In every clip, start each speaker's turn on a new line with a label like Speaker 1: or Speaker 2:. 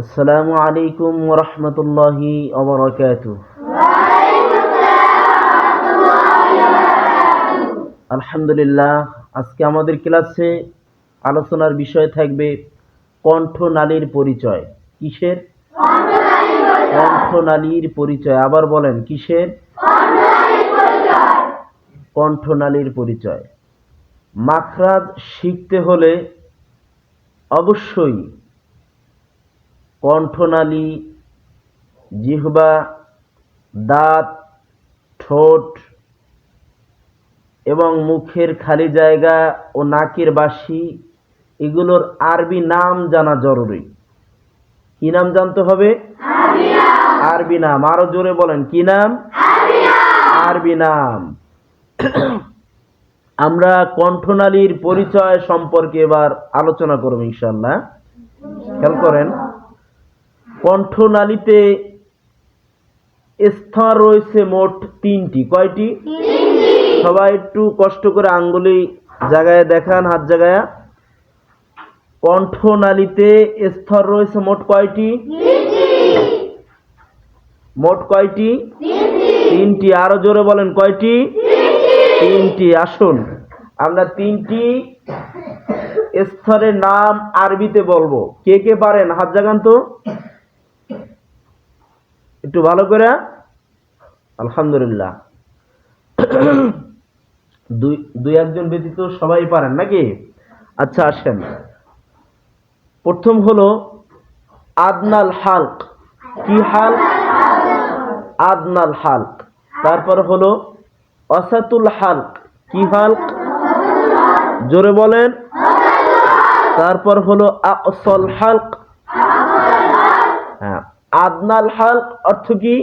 Speaker 1: আসসালামু আলাইকুম ওরহমতুল্লাহি ওবরাকাত আলহামদুলিল্লাহ, আজকে আমাদের ক্লাসে আলোচনার বিষয় থাকবে কণ্ঠনালীর পরিচয়। কিসের? কণ্ঠনালীর পরিচয়। আবার বলেন, কিসের? কণ্ঠনালীর পরিচয়। মাখরাজ শিখতে হলে অবশ্যই কণ্ঠনালী জিহ্বা দাঁত ঠোঁট এবং মুখের খালি জায়গা ও নাকের বাসি এগুলোর আরবি নাম জানা জরুরি। কি নাম জানতে হবে? আরবি নাম। আরও জোরে বলেন কি নাম? আরবি নাম। আমরা কণ্ঠনালীর পরিচয় সম্পর্কে এবার আলোচনা করব ইনশাল্লাহ খেয়াল করেন কণ্ঠনালীতে স্তর রয়েছে মোট তিনটি। কয়টি? সবাই একটু কষ্ট করে আঙ্গুলি জায়গায় দেখান হাত জায়গায় কণ্ঠনালীতে স্তর রয়েছে মোট কয়টি? মোট কয়টি? তিনটি। আরও জোরে বলেন কয়টি? তিনটি। আসুন আমরা তিনটি স্তরের নাম আরবিতে বলব। কে কে পারেন? হাত জাগান তো। একটু ভালো করে? আলহামদুলিল্লাহ। দুই দুই একজন ব্যতীত সবাই পারেন নাকি? আচ্ছা আসেন। প্রথম হলো আদনাল হালক। কি হাল? আদনাল হালক। তারপর হলো অসাতুল হালক। কি হালক? জোরে বলেন। তারপর হলো আকসল হালক। হ্যাঁ আদনাল হালক অর্থ কি?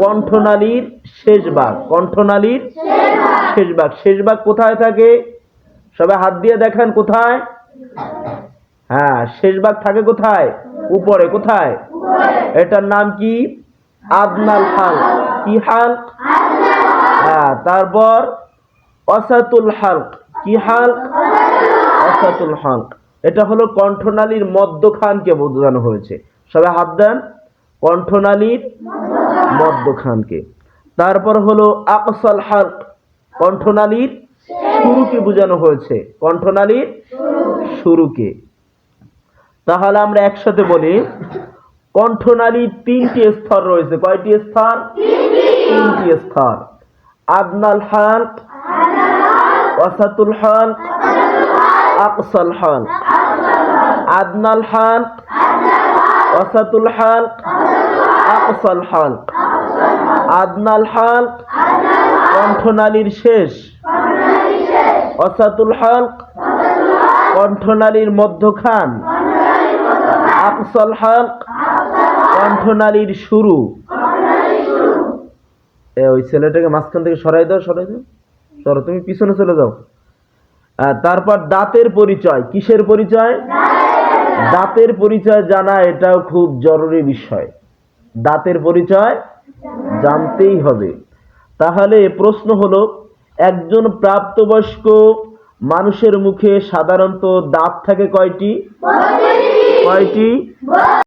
Speaker 1: কণ্ঠনালীর শেষ ভাগ কণ্ঠনালীর শেষ ভাগ শেষ কোথায় থাকে? সবাই হাত দিয়ে দেখেন কোথায়? হ্যাঁ শেষ ভাগ থাকে কোথায়? উপরে। কোথায়? এটার নাম কি? আদনাল হাল কি হাল হ্যাঁ তারপর অসাতুল হালক। কি হালক? অসাতুল হালক। এটা হলো কণ্ঠনালীর মধ্যখানকে বোঝানো হয়েছে। সবাই হাত দেন। কণ্ঠনালীর মধ্যখানকে। তারপর হলো আকসল হালক কণ্ঠনালীর শুরুকে বোঝানো হয়েছে। কণ্ঠনালীর শুরুকে। তাহলে আমরা একসাথে বলি, কণ্ঠনালীর তিনটি স্তর রয়েছে। কয়টি স্তর? তিনটি স্তর। আদনাল হালক ওয়াসাতুল আকসল হালক আদনাল হালক ওয়াসাতুল হালক আকসল হালক আদনাল হালক কণ্ঠনালীর শেষ। অসাতুল হালক কণ্ঠনালীর মধ্যখান। আকসল হালক কণ্ঠনালীর শুরু। এ, ওই ছেলেটাকে মাঝখান থেকে সরাই দাও সরাই দাও। সরো তুমি পিছনে চলে যাও। তারপর দাঁতের পরিচয়। কিসের পরিচয়? দাঁতের পরিচয় জানা এটাও খুব জরুরি বিষয়। দাঁতের পরিচয় জানতেই হবে। তাহলে প্রশ্ন হলো একজন প্রাপ্তবয়স্ক মানুষের মুখে সাধারণত দাঁত থাকে কয়টি? কয়টি?